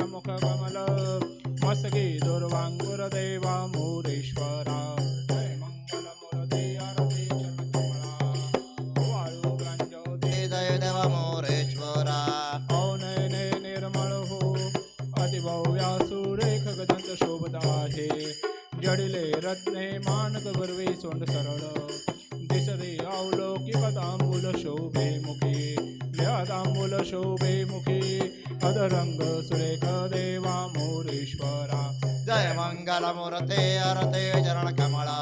मुख कमल। मस्तकी दुर्वांकुर देवा मोरेश्वरा। जय मंगल जय मोरेश्वरा। औनयने निर्मळ हो। अतिभव्या सुरेख गदंत आहे। जडिले रत्ने मानक गर्वे सोंड सरळ। दिसते अवलोकिक तांबूल शोभे मुखी। तांबूल शोभे मुखे। अधरंग सुरेख देवा मोरेश्वरा. जय मंगल मूर्ते अरते चरण कमळा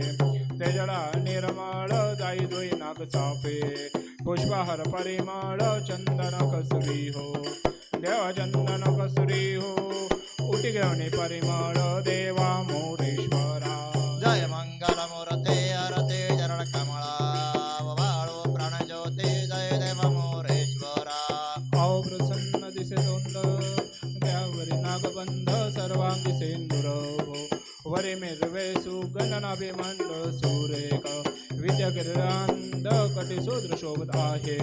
ते तेजळा निर्मळ जाई दोई नाग चापे पुष्पहर परिमळ चंदन कसुरी हो. देवा चंदन कसुरी हो. उटी घेऊन परिमळ देवा मोरेश्वर. सुगंधनाभिमंडळ सुरेख। विद्यागिरांद कटिसूद्र शोभत आहे।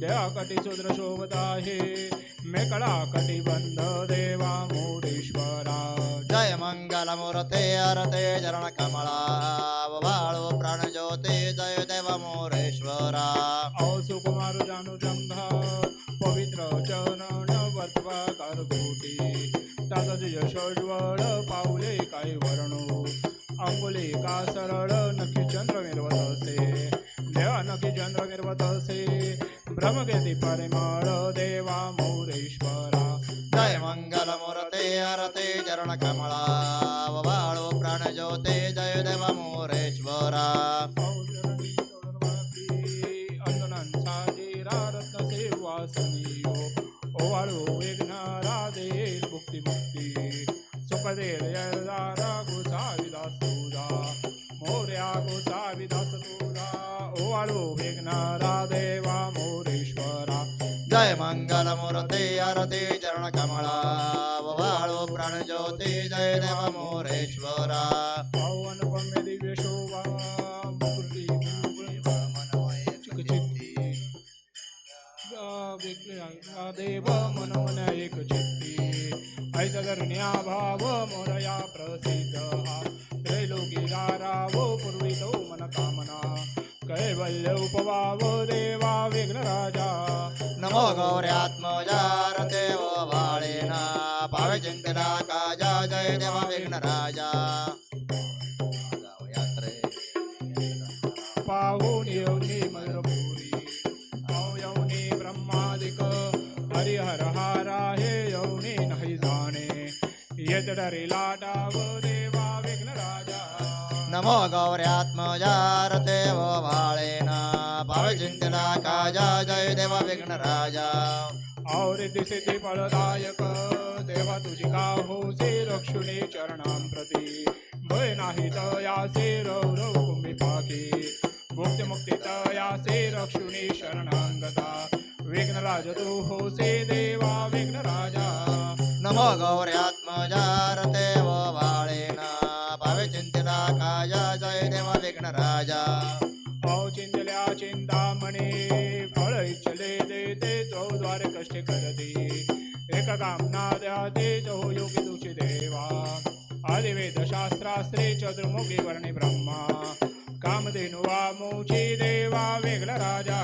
देवा कटिसूद्र शोभत आहे। मेकडा कटिबंध देवा मोरेश्वरा। जय मंगल मूर्ते अरते चरण कमळा वाळू प्राणज्योती जय देव मोरेश्वरा। सुकुमार जानु जंघा पवित्र चरण वर्तवा कारकोटी तातज यशोज्वळ पाऊले काय वर्णो। अंगुली का सरळ नक्की चंद्र मिरवत असे. देवा नक्की चंद्र मिरवत असे. ब्रह्मगती परिमळ देवा मोरेश्वरा. जय मंगल मोरते अरते चरण कमळा देव मन मन एक चित्ती ऐतधरण्या भाव मोरया प्रसिद्ध हा. त्रैलोकी राराव पूर्वितो मन कामना. कैवल्य उपवाव देवा विघ्न राजा. नमो गौर्यात्मजारते वो भाळेना भावे चिंतना काजा जय देवा विघ्न राजा. येत डरे देवा विघ्न राजा नमो गौर्यात्मजारते वो वाळेना भावे चिंतना काजा जय देव विघ्न राजा और दिसे फलदायक देवा तुझी का होसे रक्षुणे चरणां प्रती। भय नाही तयासे रौरव कुंभी पाके मुक्ती तयासे रक्षुणे शरणांगता विघ्नराज। तू होसे देवा विघ्न राजा नमो गौर्यात्मजारते वो वाळेना भावे चिंतना काजा जय देव विघ्न राजा पाव चिंतल्या चिंतामणे फळ इच्छले देते चौद्वार कष्ट करते। एक कामना द्याते चौ योगी तुझी देवा। आदिवेद शास्त्रास्त्रे चतुर्मुखी वर्णी ब्रह्मा। कामधेनु वामुची देवा वेगळा राजा.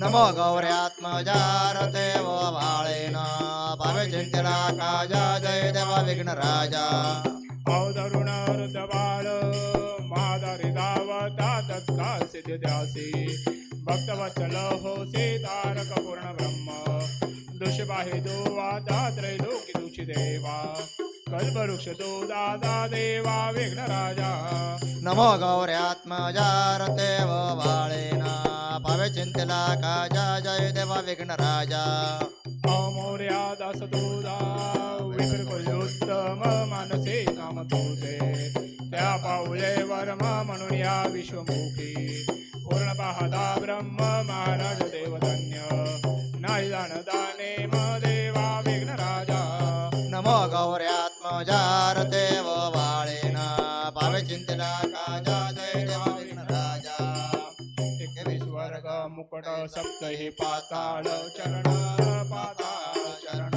नमो गौर्यात्मजारते वो वाळेना भावे चिंतना काजा जय देव विघ्न राजा. अवधरुण वृद्धबाळ महादारी दावता तत्काल सिद्ध द्यासी भक्तवत्सल होसे तारक पूर्ण ब्रह्म. पाहे दो वादा त्रैलोकी तुझी देवा कल्पवृक्ष तो दादा देवा विघ्न राजा नमो गौर्यात्मजारते व बाळेन पावे चिंतला काजा जय देव विघ्न राजा अमोर्या दास तुझा विकृतोत्तम मानसे काम तुझे त्या पाऊले वर्म म्हणून या विश्वमुखी. पूर्ण पाहता ब्रह्म महाराज देवधन्य नाही जाणता नेम देवा विघ्न राजा नमो गौर्यात्मजारते देव बाळेन पावे चिंतला काजा जय देव राजा. एकवीस वर्ग मुकुट सप्त हे पाताळ चरण पाताळ चरण.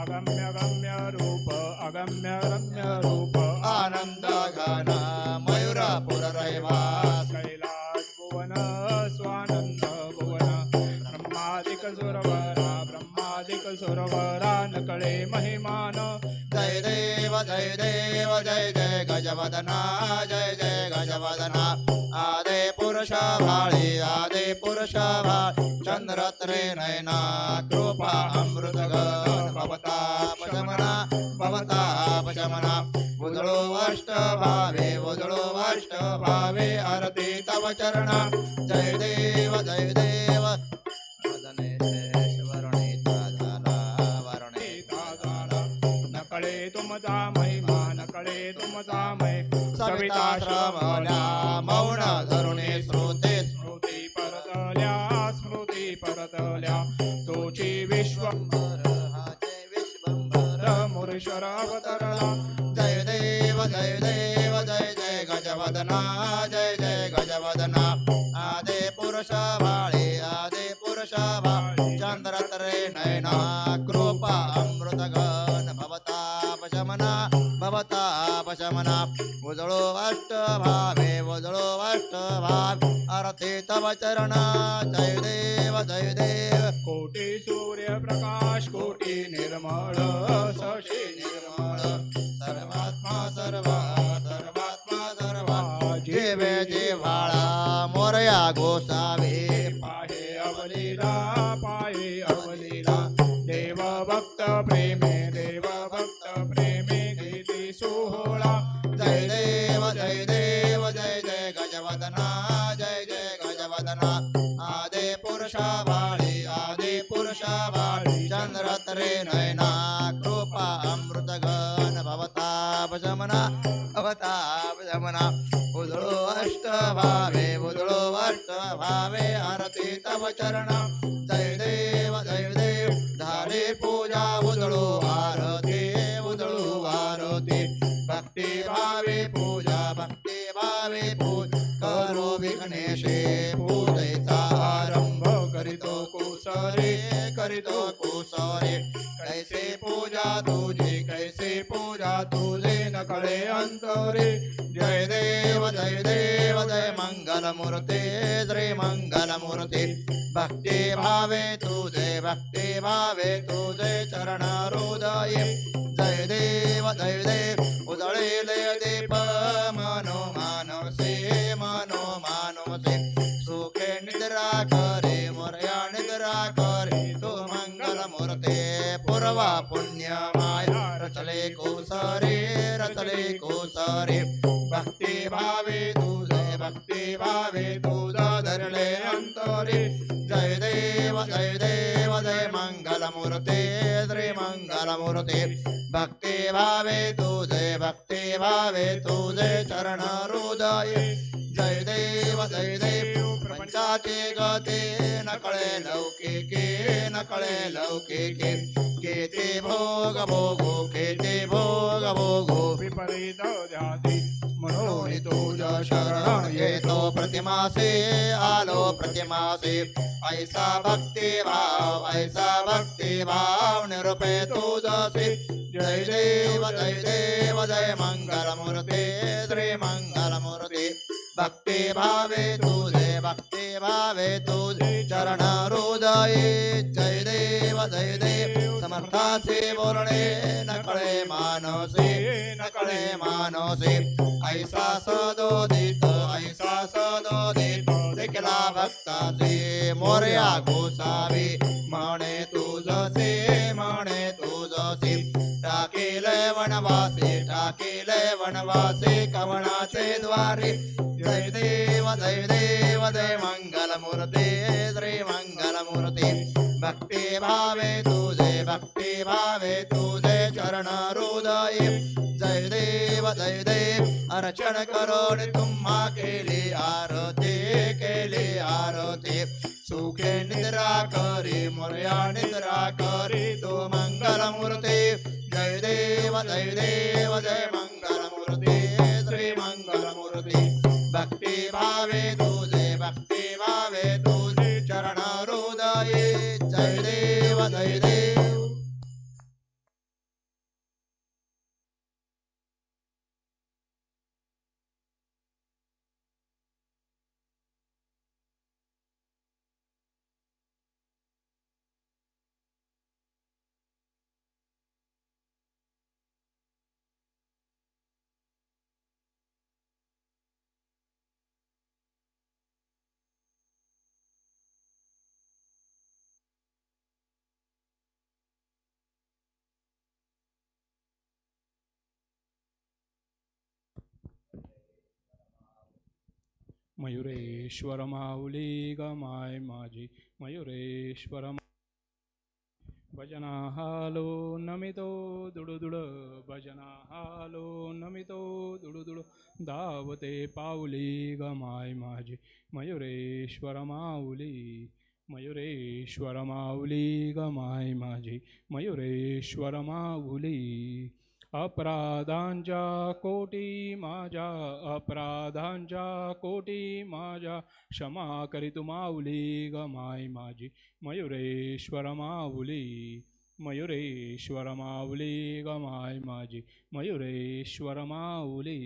अगम्य गम्य रूप अगम्य रम्य रूप आनंद घन. मयुरापुर रहिवास कैलास भुवन स्वानंद भुवन. ब्रह्मादिक सुरवरा ब्रह्मादिक सुरवरा नकळे महिमान. जय देव जय देव जय जय गजवदना जय जय गजवदना। आदे पुरुष भाळी आदे पुरुष भाळ चंद्रत्रे नयना कृपा अमृत गण भवता पशमना भवता पशमना। उदळो अष्ट भावे उदळो अष्ट भावे आरती तव चरणा। जय देव जय देव जय देव जय जय गजवदना जय जय गजवदना। आदे पुरुष भाळे आदे पुरुष भाळे चंद्रतरे नयना कृपा अमृत गण भवतापशमना भवतापशमना उजळो अष्ट भावे उजळो अष्ट भाव अरते तव चरणा जय देव जय देव। चरण। जय देव जय देव धारे पूजा उदळो आरती उदळो आरती। भक्ती भावे पूजा भक्ती भावे पूज। करो विघ्नेशे पूजेचा आरंभ करीतो कुसरे करीतो कुसरे। कैसे पूजा तुझी कैसे पूजा तुझे न कळे अंतरे जय देव जय देव जय मंगल मूर्ते श्री मंगल मूर्ते भक्ती भावे तुझे भक्ती भावे तुझे चरण हृदय जय देव जय देव उदळेले दीप मनो मानसे मन भावे तुझे भक्ती भावे तुझा धरले अंतरे जय देव जय देव जय मंगल मूर्ते श्री मंगल मूर्ते भक्ती भावे तुझे भक्ती भावे तुझे चरण हृदय जय देव जय देव प्रपंचाचे गते न कळे लौकिके न कळे लौकिके केते भोग भोगो शरण येतो प्रतिमासे आलो प्रतिमासे। ऐसा भक्ती भाव ऐसा भक्ती भाव निरुपे तुझसे जय देव जय देव जय मंगल मूर्ते श्री मंगल मूर्ते भक्ती भावे तुझे भक्ती भावे तुझे चरण हृदय जय देव जय देव। समर्थासे बोलणे नकळे मानसे नकळे मानसे ऐसा सदो सदोदित ऐसा सदो सदोदित देखला भक्ताचे मोर्या गोसावे. म्हणे तुझसे म्हणे तुझसे टाकेले वनवासे टाकेले वनवासे कवणाचे द्वारे. जय देव जय देव जय मंगलमूर्ते श्री मंगलमूर्ते. भक्ती भावे तू भावे तुझे चरण हृदये. जय देव जय देव अर्चन करोड तुम्हा केली आरती केली आरती. सुखे निद्रा करी मोर्या निद्रा करी तू मंगलमूर्ती. जय देव जय देव जय मयुरेश्वर माऊली ग माय माझी मयुरेश्वर भजना हालो नमितो दुडुदुड भजना हालो नमितो दुडुदुड धावते पाऊली ग माय माझी मयुरेश्वर माऊली मयुरेश्वर माऊली ग माय माझी मयुरेश्वर माऊली। अपराधांच्या कोटी माझ्या अपराधांच्या कोटी माझ्या. क्षमा करीतु माऊली ग माय माझी मयुरेश्वर माऊली मयुरेश्वर माऊली ग माय माझी मयुरेश्वर माऊली.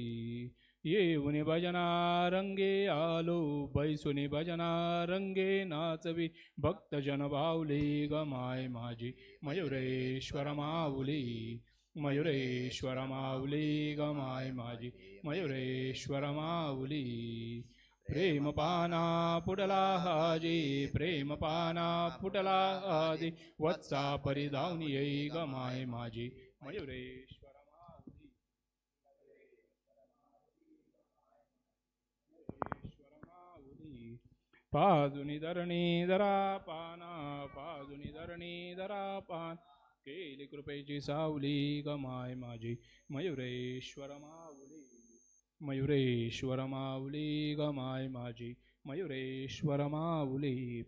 येऊन भजना रंगे आलो बैसुनी भजना रंगे नाचवी. भक्तजन बावली ग माय माझी मयुरेश्वर माऊली. मयुरेश्वर माऊली ग माय माझी मयुरेश्वर माऊली. प्रेम पाना पुटला हाजी प्रेम पाना पुटला वत्सा परिधावनी येई ग माय माझी मयुरेश्वर माऊली. मयुरेश्वर माऊली. पाजुनी धरणी धरा पाना पाजुनी धरणी धरा पान. केली कृपेची सावली गमाय माझी. मयुरेश्वर माऊली मयुरेश्वर माऊली गमाय माझी. मयुरेश्वर माऊली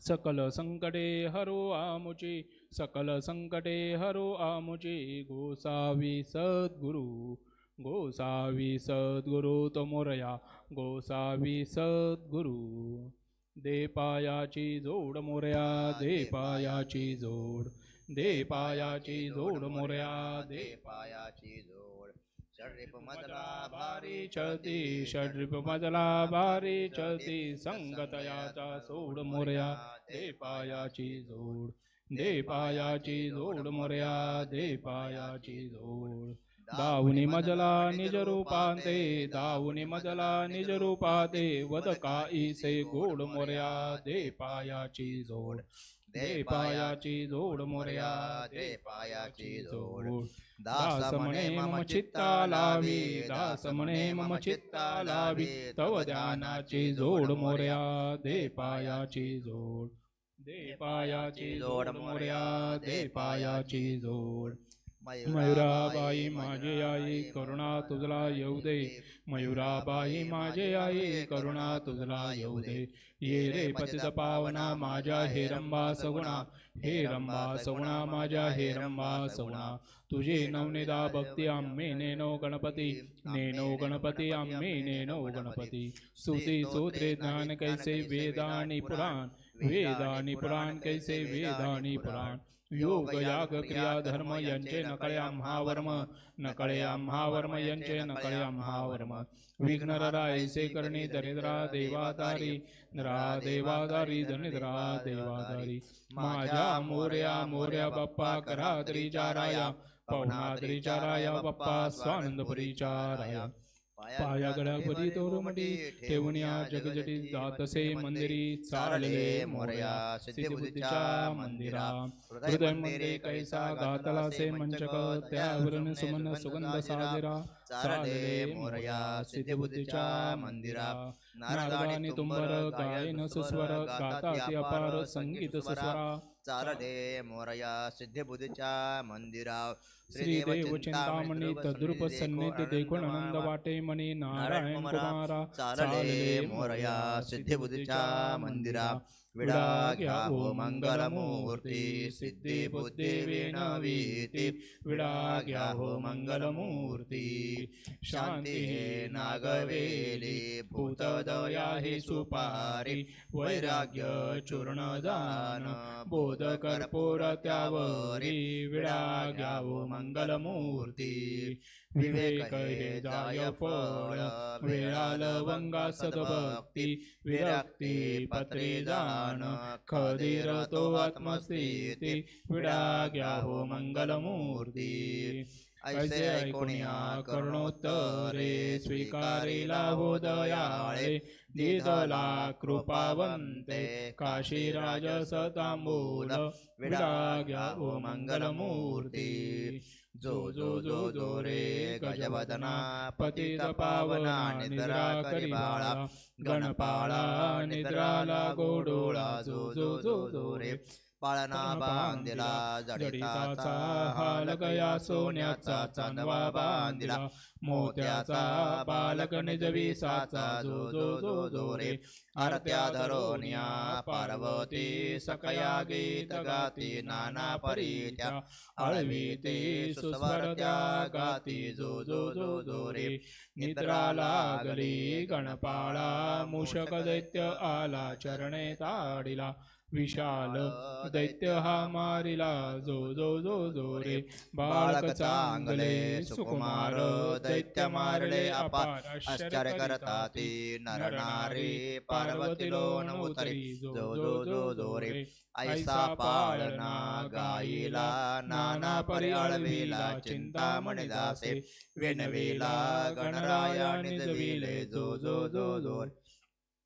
सकल संकटे हरो आमुची सकल संकटे हरो आमुची. गोसावी सद्गुरु गोसावी सद्गुरु तो मोरया गोसावी सद्गुरु. दे पायाची जोड मोरया दे पायाची जोड. दे पायाची जोड मोरया दे पायाची जोड. षड्रिप मदला भारी चळती षड्रिप मदला भारी चळती संगतयाचा सोड मोरया दे पायाची जोड. दे पायाची जोड मोरया दे पायाची जोड. दावुनी मजला निज रूपांते दावुनी मजला निज रूपाते वद काईसे गोड मोरया दे पायाची जोड. दे पायाची जोड मोरया दे पायाची जोड. दास म्हणे मम चित्ता लावी दास म्हणे मम चित्ता लावी तव ध्यानाची जोड मोर्या दे पायाची जोड. दे पायाची जोड मोर्या दे पायाची जोड. मयुराबाई माझे आई करुणा तुझला येऊ दे मयुराबाई माझे आई करुणा तुझला येऊ दे ये रे पतित पावना माझ्या हे रंबा सगुणा। हे रंबा सगुणा माझ्या हे रंबा सगुणा। तुझे नवनिदा भक्ती आम्ही नेनो गणपती। नेनो गणपती आम्ही नेनो गणपती। स्तुती सूत्रे ज्ञान कैसे वेदानी पुराण। वेदानी पुराण कैसे वेदानी पुराण। योग याग क्रिया धर्म यांचे नकळे आम्हा वर्म नकळे आम्हा वर्म यांचे नकळे आम्हा वर्म विघ्नरा ऐसे करणी दरिद्रा देवादारी नरा देवादारी धनिद्रा देवादारी. माझ्या मोर्या मोर्या बाप्पा करात्रीच्या राया पवनात्रीच्या राया बाप्पा स्वानंदपुरीच्या राया पाया गडापदी तोरमटी ठेवून या जगजटी जातसे मंदिरी चालले मोरया सिद्धिबुद्धीच्या मंदिरा. हृदय मंदिरे कैसा गातला से मंचक त्यावरून सुमन सुगंध साजरा. चालले मोरया सिद्धिबुद्धीच्या मंदिरा. नारदानी तुंबर गायन सुस्वर गातासी अपार संगीत सुस्वरा. चालले मोरया सिद्धिबुद्धीच्या मंदिरा. श्रीदेव चिंतामणी तद्रुप सन्निधी देखून आनंद वाटे मणी नारायण कुमारा चालले मोरया सिद्धिबुद्धीच्या मंदिरा विडा घ्या हो मंगलमूर्ती सिद्धी बुद्धी विणवीती विडा घ्या हो मंगलमूर्ती शांती हे नागवेली भूतदया ही सुपारी वैराग्य चूर्णदान बोध कर्पूर त्यावरी विडा घ्या हो मंगलमूर्ती विवेक हे जाय फळ वेळाल वंगा सदभक्ती विरक्ती पत्रे जाण खदीर तो आत्मस्थिती विडा घ्या हो मंगलमूर्ती ऐसे ऐकोनिया करुणोत्तरे स्वीकारिला हो दयाळे दिदला कृपावंते काशीराज सतांबूल विडा घ्या हो मंगलमूर्ती। जो जो जो जो रे गजवदना पतित पावना निद्रा करी बाळा गणपाळा निद्राला गोडोळा जो जो जो जो रे पाळणा बांधिला जडिताचा हालकया सोन्याचा चांदवा बांधिला. मोत्याचा बालक निजविसाचा जो जो जो जो रे. आरत्या धरोनिया पार्वती सकया गीत गाती नाना परीत्या. आळवी ते सुस्वर त्या गाती जो जो जो जो रे. निद्रा लागली गणपाळा मूषक दैत्य आला चरणे ताडिला. विशाल दैत्य हा मारिला जो जो जो जो रे बालक चांगले सुकुमार दैत्य मारले अपार आश्चर्य करता ती नर नारी पार्वती लोन उतरी जो जो जो जो रे ऐसा पाळना गाईला नाना परी अळविला चिंतामणी दासे विणविला गणराया निजविले जो जो जो जो रे.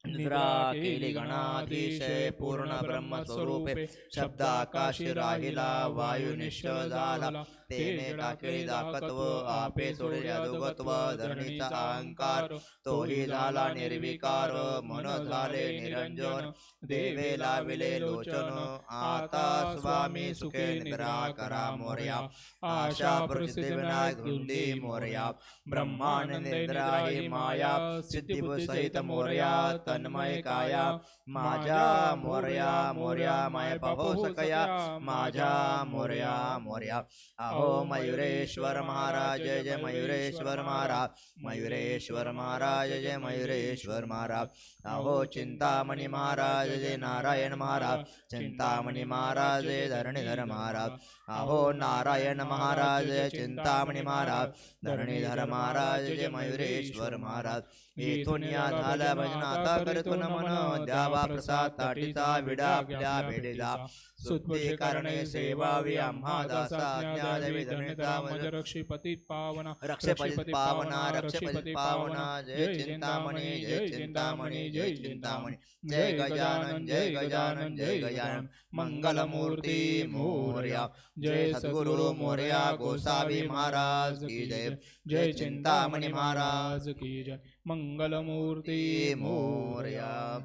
निद्रा केली गणाधीशे पूर्ण ब्रह्मस्वरूपे शब्द आकाशी राहिला वायू निश्चय झाला. तेने टाकली दाखत्व आपे सोडल्या दोगत्व धरणीचा अहंकार तोही झाला निर्विकार. मन झाले निरंजन. देवे लाविले लोचन. आता स्वामी सुखे निद्रा करा मोर्या. आशा प्रसिद्ध विनायक धुंदी मोर्या. ब्रह्मांड निद्रा ही माया. सिद्धी सहित मोर्या. तन्मय काया. माझ्या मोर्या. मोर्या. माय पापो सकया माझ्या मोर्या. मोर्या. हो मयुरेश्वर महाराज जय जय मयुरेश्वर महाराज मयुरेश्वर महाराज जय मयुरेश्वर महाराज। अहो चिंतामणी महाराज जय नारायण महाराज चिंतामणी महाराज जय धरणीधर महाराज। अहो नारायण महाराज चिंतामणी महाराज धरणीधर महाराज जय मयुरेश्वर महाराज इथून या झाल्या भजनाता करतो नमन द्यावा प्रसाद ताटीचा विडा आपल्या भेटीचा. स्तुती करणे सेवावी आम्हा दासा ज्ञानदेवी धरणीता रक्षिपती पावना रक्षपती पावना रक्षपती पावना जय चिंतामणी जय चिंतामणी जय चिंतामणी. जय गजानन जय गजानन जय गजानन. मंगलमूर्ती मोर्या. जय सद्गुरु मोर्या गोसावी महाराज की जय। जय। चिंतामणी महाराज की जय। मंगलमूर्ती मोर्या।